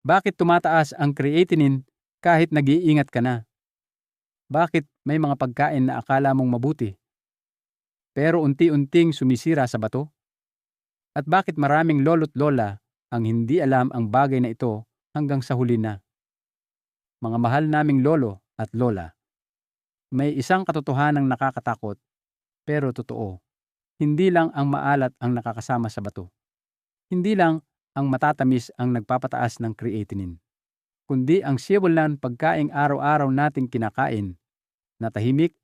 Bakit tumataas ang creatinine kahit nag-iingat ka na? Bakit may mga pagkain na akala mong mabuti? Pero unti-unting sumisira sa bato? At bakit maraming lolo't lola ang hindi alam ang bagay na ito hanggang sa huli na? Mga mahal naming lolo at lola, may isang katotohanang nakakatakot pero totoo. Hindi lang ang maalat ang nakakasama sa bato. Hindi lang ang matatamis ang nagpapataas ng creatinine, kundi ang sibulan pagkaing araw-araw nating kinakain na tahimik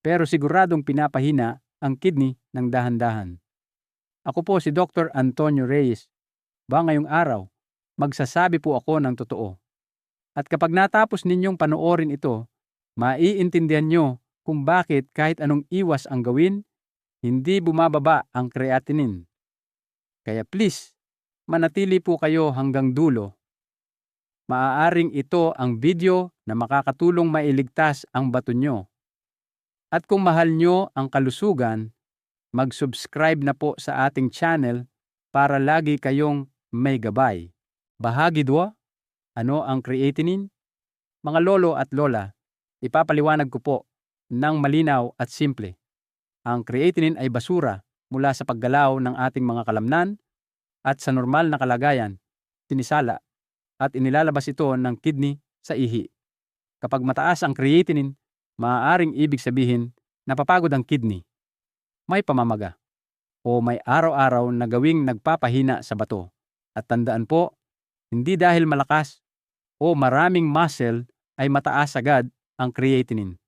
pero siguradong pinapahina ang kidney ng dahan-dahan. Ako po si Dr. Antonio Reyes. Ba ngayong araw, magsasabi po ako ng totoo. At kapag natapos ninyong panoorin ito, maiintindihan nyo kung bakit kahit anong iwas ang gawin, hindi bumababa ang creatinine. Kaya please, manatili po kayo hanggang dulo. Maaaring ito ang video na makakatulong mailigtas ang bato nyo. At kung mahal nyo ang kalusugan, mag-subscribe na po sa ating channel para lagi kayong may gabay. Bahagi 2, ano ang creatinine? Mga lolo at lola, ipapaliwanag ko po ng malinaw at simple. Ang creatinine ay basura mula sa paggalaw ng ating mga kalamnan at sa normal na kalagayan, tinisala at inilalabas ito ng kidney sa ihi. Kapag mataas ang creatinine, maaaring ibig sabihin napapagod ang kidney may pamamaga o may araw-araw na gawing nagpapahina sa bato. At tandaan po, hindi dahil malakas o maraming muscle ay mataas agad ang creatinine.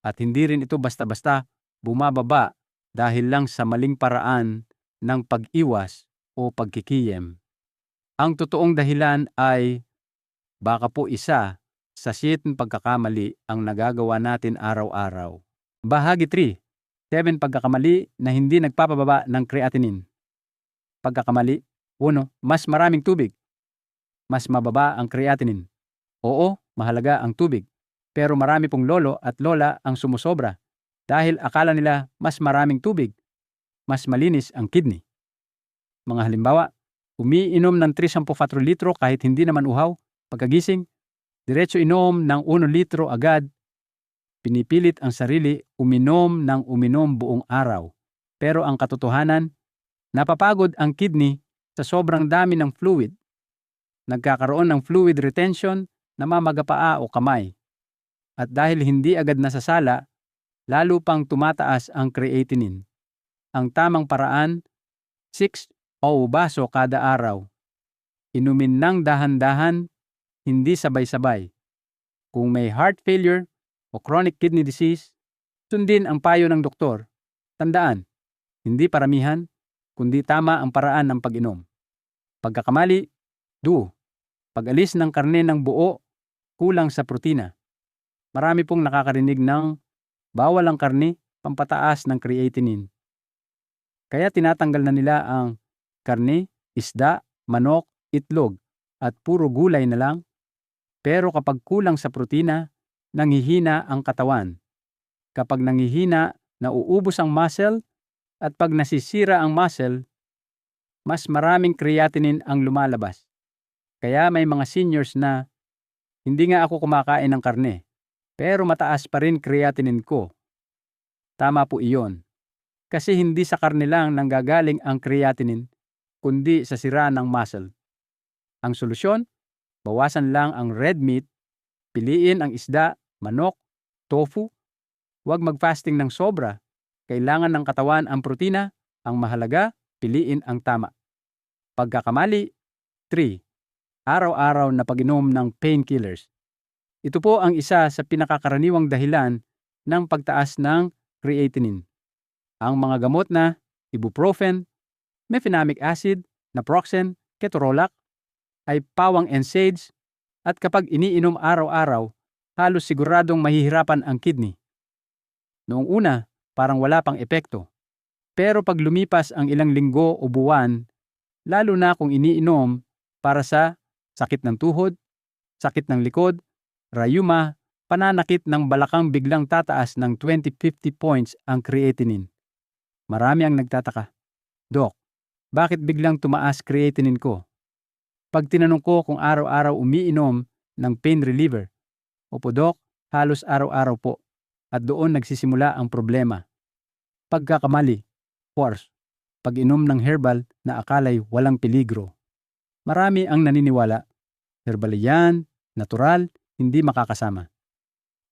At hindi rin ito basta-basta bumababa dahil lang sa maling paraan ng pag-iwas o pagkikiyem. Ang totoong dahilan ay baka po isa sa siyetong pagkakamali ang nagagawa natin araw-araw. Bahagi 3. 7 pagkakamali na hindi nagpapababa ng creatinine. Pagkakamali 1. Mas maraming tubig. Mas mababa ang creatinine. Oo, mahalaga ang tubig. Pero marami pong lolo at lola ang sumusobra dahil akala nila mas maraming tubig. Mas malinis ang kidney. Mga halimbawa, umiinom ng 3-4 litro kahit hindi naman uhaw, pagkagising, diretso inom ng 1 litro agad Pinipilit ang sarili uminom ng uminom buong araw. Pero ang katotohanan, napapagod ang kidney sa sobrang dami ng fluid. Nagkakaroon ng fluid retention, namamaga paa o kamay. At dahil hindi agad nasasala, lalo pang tumataas ang creatinine. Ang tamang paraan, 6 o baso kada araw. Inumin ng dahan-dahan, hindi sabay-sabay. Kung may heart failure, o chronic kidney disease, sundin ang payo ng doktor. Tandaan, hindi paramihan, kundi tama ang paraan ng pag-inom. Pagkakamali, do. Pag-alis ng karne ng buo, kulang sa protina. Marami pong nakakarinig ng bawal ang karne, pampataas ng creatinine. Kaya tinatanggal na nila ang karne, isda, manok, itlog, at puro gulay na lang. Pero kapag kulang sa protina, nanghihina ang katawan. Kapag nanghihina, nauubos ang muscle at pag nasisira ang muscle, mas maraming creatinine ang lumalabas. Kaya may mga seniors na hindi nga ako kumakain ng karne, pero mataas pa rin creatinine ko. Tama po iyon. Kasi hindi sa karne lang nanggagaling ang creatinine, kundi sa sira ng muscle. Ang solusyon, bawasan lang ang red meat Piliin ang isda, manok, tofu. Huwag mag-fasting ng sobra. Kailangan ng katawan ang protina. Ang mahalaga, piliin ang tama. Pagkakamali, 3. Araw-araw na pag-inom ng painkillers. Ito po ang isa sa pinakakaraniwang dahilan ng pagtaas ng creatinine. Ang mga gamot na ibuprofen, mefenamic acid, naproxen, ketorolac, ay pawang NSAIDs at kapag iniinom araw-araw, halos siguradong mahihirapan ang kidney. Noong una, parang wala pang epekto. Pero pag lumipas ang ilang linggo o buwan, lalo na kung iniinom para sa sakit ng tuhod, sakit ng likod, rayuma, pananakit ng balakang biglang tataas ng 20-50 points ang creatinine. Marami ang nagtataka. Dok, bakit biglang tumaas creatinine ko? Pag tinanong ko kung araw-araw umiinom ng pain reliever, Opo dok, halos araw-araw po. At doon nagsisimula ang problema. Pagkakamali, course, pag-inom ng herbal na akalay walang peligro. Marami ang naniniwala. Herbal yan, natural, hindi makakasama.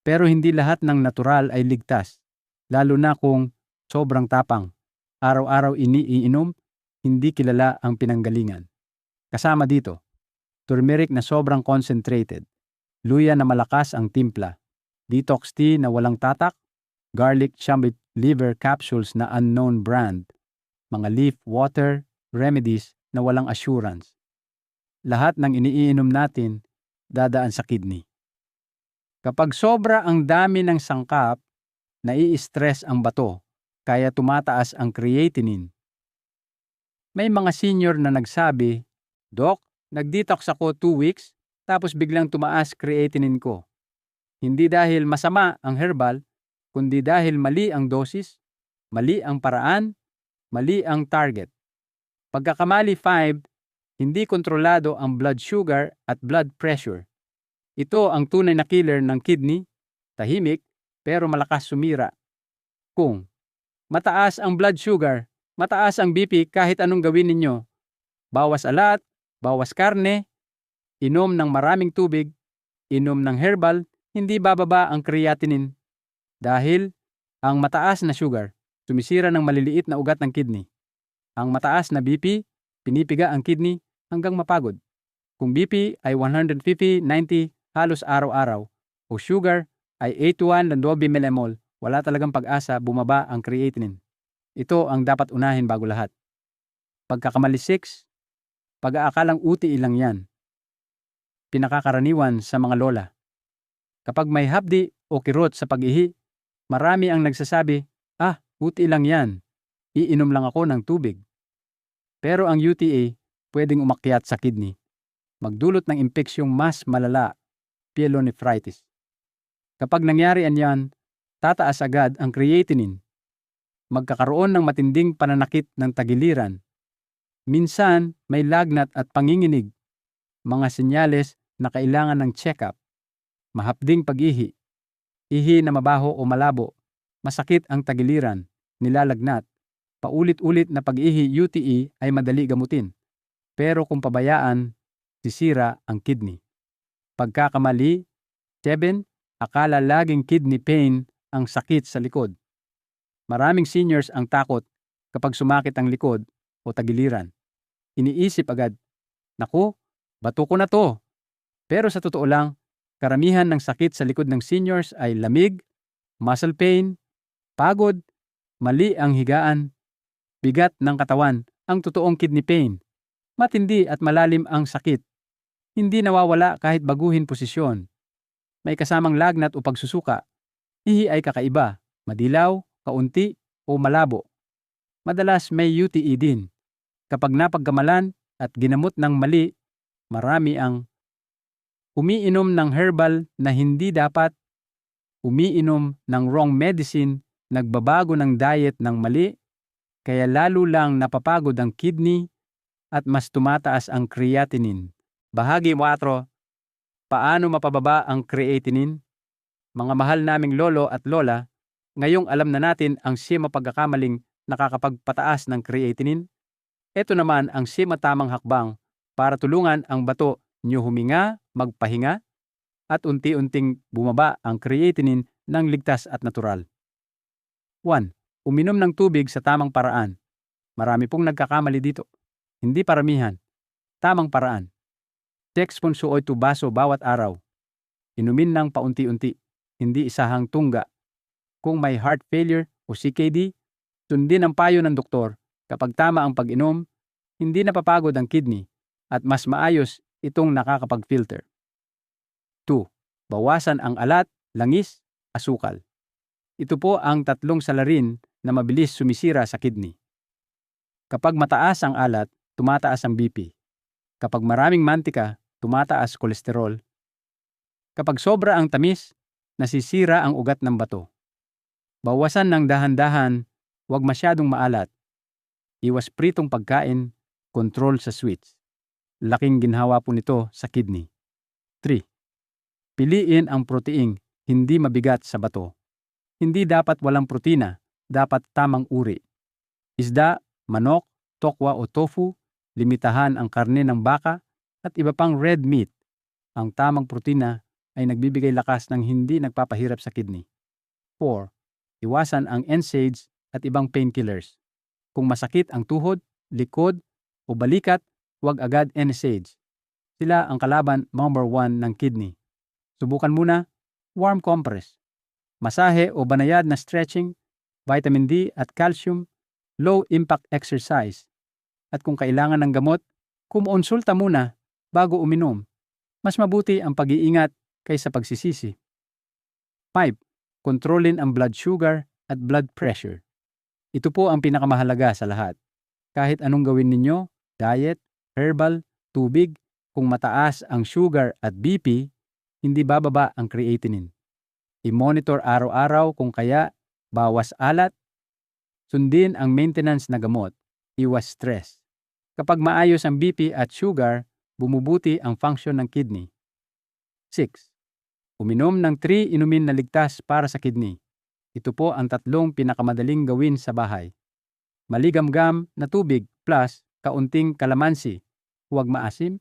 Pero hindi lahat ng natural ay ligtas, lalo na kung sobrang tapang. Araw-araw iniinom, hindi kilala ang pinanggalingan. Kasama dito, turmeric na sobrang concentrated, luya na malakas ang timpla, detox tea na walang tatak, garlic chambit liver capsules na unknown brand, mga leaf water remedies na walang assurance. Lahat ng iniinom natin dadaan sa kidney. Kapag sobra ang dami ng sangkap, nai-stress ang bato, kaya tumataas ang creatinine. May mga senior na nagsabi, Doc, nag-detox ako 2 weeks, tapos biglang tumaas creatinine ko. Hindi dahil masama ang herbal, kundi dahil mali ang dosis, mali ang paraan, mali ang target. Pagkakamali 5, hindi kontrolado ang blood sugar at blood pressure. Ito ang tunay na killer ng kidney, tahimik pero malakas sumira. Kung mataas ang blood sugar, mataas ang BP kahit anong gawin ninyo. Bawas alat, bawas karne, inom ng maraming tubig, inom ng herbal, hindi bababa ang creatinine. Dahil ang mataas na sugar, sumisira ng maliliit na ugat ng kidney. Ang mataas na BP, pinipiga ang kidney hanggang mapagod. Kung BP ay 150-90 halos araw-araw o sugar ay 81 ng 12 millimol, wala talagang pag-asa bumaba ang creatinine. Ito ang dapat unahin bago lahat. Pagkakamali 6, pag-aakalang uti ilang yan pinakakaraniwan sa mga lola. Kapag may hapdi o kirot sa pag-ihi, marami ang nagsasabi, ah, UTI lang yan, iinom lang ako ng tubig. Pero ang UTA pwedeng umakyat sa kidney, magdulot ng impeksyong mas malala, pyelonephritis. Kapag nangyari yan, tataas agad ang creatinine. Magkakaroon ng matinding pananakit ng tagiliran. Minsan, may lagnat at panginginig mga senyales na kailangan ng check-up, mahapding pag-ihi, ihi na mabaho o malabo, masakit ang tagiliran, nilalagnat, paulit-ulit na pag-ihi UTE ay madali gamutin. Pero kung pabayaan, sisira ang kidney. Pagkakamali, 7. Akala laging kidney pain ang sakit sa likod. Maraming seniors ang takot kapag sumakit ang likod o tagiliran. Iniisip agad, Naku, Bato ko na to. Pero sa totoo lang, karamihan ng sakit sa likod ng seniors ay lamig, muscle pain, pagod, mali ang higaan, bigat ng katawan, ang totoong kidney pain. Matindi at malalim ang sakit. Hindi nawawala kahit baguhin posisyon. May kasamang lagnat o pagsusuka. Ihi ay kakaiba, madilaw, kaunti, o malabo. Madalas may UTE din. Kapag napagkamalan at ginamot ng mali marami ang umiinom ng herbal na hindi dapat, umiinom ng wrong medicine, nagbabago ng diet ng mali, kaya lalo lang napapagod ang kidney at mas tumataas ang creatinine. Bahagi 4. Paano mapababa ang creatinine? Mga mahal naming lolo at lola, ngayong alam na natin ang sima pagkakamaling nakakapagpataas ng creatinine. Ito naman ang sima tamang hakbang para tulungan ang bato nyo huminga, magpahinga, at unti-unting bumaba ang creatinine ng ligtas at natural. 1. Uminom ng tubig sa tamang paraan. Marami pong nagkakamali dito. Hindi paramihan. Tamang paraan. 6 punso o baso bawat araw. Inumin ng paunti-unti, hindi isahang tungga. Kung may heart failure o CKD, sundin ang payo ng doktor kapag tama ang pag-inom, hindi napapagod ang kidney at mas maayos itong nakakapag-filter. 2. Bawasan ang alat, langis, asukal. Ito po ang tatlong salarin na mabilis sumisira sa kidney. Kapag mataas ang alat, tumataas ang BP. Kapag maraming mantika, tumataas kolesterol. Kapag sobra ang tamis, nasisira ang ugat ng bato. Bawasan ng dahan-dahan, huwag masyadong maalat. Iwas pritong pagkain, kontrol sa sweets. laking ginhawa po nito sa kidney. 3. Piliin ang proteing hindi mabigat sa bato. Hindi dapat walang protina, dapat tamang uri. Isda, manok, tokwa o tofu, limitahan ang karne ng baka at iba pang red meat. Ang tamang protina ay nagbibigay lakas ng hindi nagpapahirap sa kidney. 4. Iwasan ang NSAIDs at ibang painkillers. Kung masakit ang tuhod, likod, o balikat, huwag agad NSAIDs. Sila ang kalaban number 1 ng kidney. Subukan muna warm compress, masahe o banayad na stretching, vitamin D at calcium, low impact exercise. At kung kailangan ng gamot, kumonsulta muna bago uminom. Mas mabuti ang pag-iingat kaysa pagsisisi. 5. Kontrolin ang blood sugar at blood pressure. Ito po ang pinakamahalaga sa lahat. Kahit anong gawin ninyo, diet, herbal, tubig, kung mataas ang sugar at BP, hindi bababa ang creatinine. I-monitor araw-araw kung kaya bawas alat, sundin ang maintenance na gamot, iwas stress. Kapag maayos ang BP at sugar, bumubuti ang function ng kidney. 6. Uminom ng 3 inumin na ligtas para sa kidney. Ito po ang tatlong pinakamadaling gawin sa bahay. Maligamgam na tubig plus kaunting kalamansi, huwag maasim.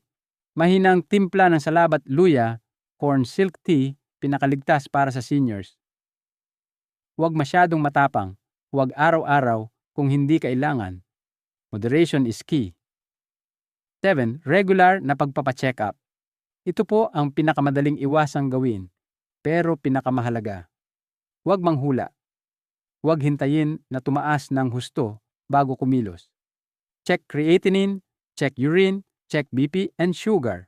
Mahinang timpla ng salabat luya, corn silk tea, pinakaligtas para sa seniors. Huwag masyadong matapang, huwag araw-araw kung hindi kailangan. Moderation is key. 7. Regular na pagpapacheck up. Ito po ang pinakamadaling iwasang gawin, pero pinakamahalaga. Huwag manghula. Huwag hintayin na tumaas ng husto bago kumilos. Check creatinine, check urine, check BP and sugar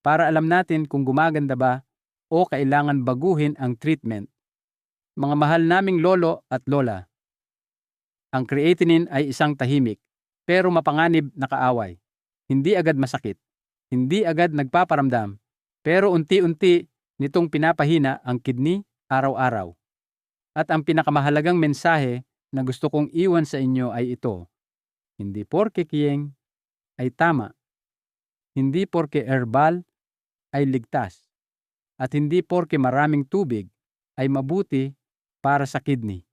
para alam natin kung gumaganda ba o kailangan baguhin ang treatment. Mga mahal naming lolo at lola, ang creatinine ay isang tahimik pero mapanganib na kaaway. Hindi agad masakit, hindi agad nagpaparamdam, pero unti-unti nitong pinapahina ang kidney araw-araw. At ang pinakamahalagang mensahe na gusto kong iwan sa inyo ay ito. Hindi porke kiyeng ay tama. Hindi porke herbal ay ligtas. At hindi porke maraming tubig ay mabuti para sa kidney.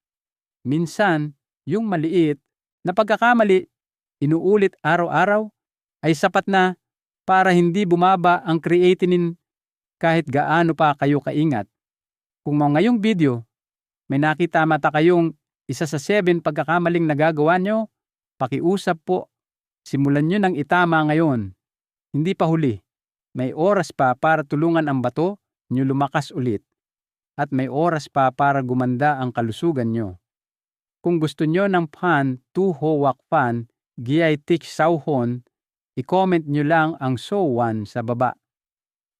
Minsan, yung maliit na pagkakamali inuulit araw-araw ay sapat na para hindi bumaba ang creatinine kahit gaano pa kayo kaingat. Kung mga ngayong video, may nakita mata kayong isa sa 7 pagkakamaling nagagawa nyo, pakiusap po. Simulan nyo ng itama ngayon. Hindi pa huli. May oras pa para tulungan ang bato nyo lumakas ulit. At may oras pa para gumanda ang kalusugan nyo. Kung gusto nyo ng pan, tu ho wak pan, giyay tik sauhon, i-comment nyo lang ang so one sa baba.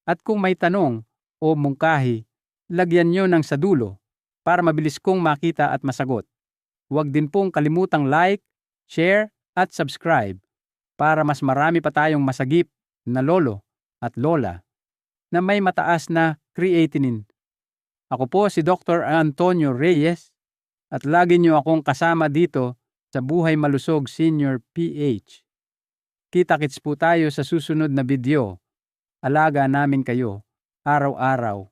At kung may tanong o mungkahi, lagyan nyo ng sa dulo para mabilis kong makita at masagot. Huwag din pong kalimutang like, share, at subscribe para mas marami pa tayong masagip na lolo at lola na may mataas na creatinine. Ako po si Dr. Antonio Reyes at lagi niyo akong kasama dito sa Buhay Malusog Senior PH. Kita-kits po tayo sa susunod na video. Alaga namin kayo araw-araw.